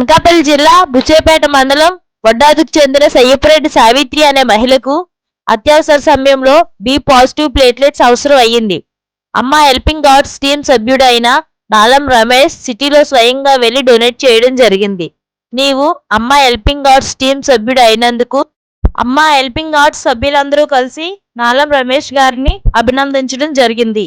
అనకాపల్లి జిల్లా బుచ్చేపేట మండలం వడ్డాదుకు చెందిన సయ్యపురెడ్డి సావిత్రి అనే మహిళకు అత్యవసర సమయంలో బి పాజిటివ్ ప్లేట్లెట్స్ అవసరం అయ్యింది. అమ్మ హెల్పింగ్ గాడ్స్ టీం సభ్యుడు అయిన నాలం రమేష్ సిటీలో స్వయంగా వెళ్ళి డొనేట్ చేయడం జరిగింది. నీవు అమ్మ హెల్పింగ్ గాడ్స్ టీం సభ్యుడు అయినందుకు అమ్మ హెల్పింగ్ గాడ్స్ సభ్యులందరూ కలిసి నాలం రమేష్ గారిని అభినందించడం జరిగింది.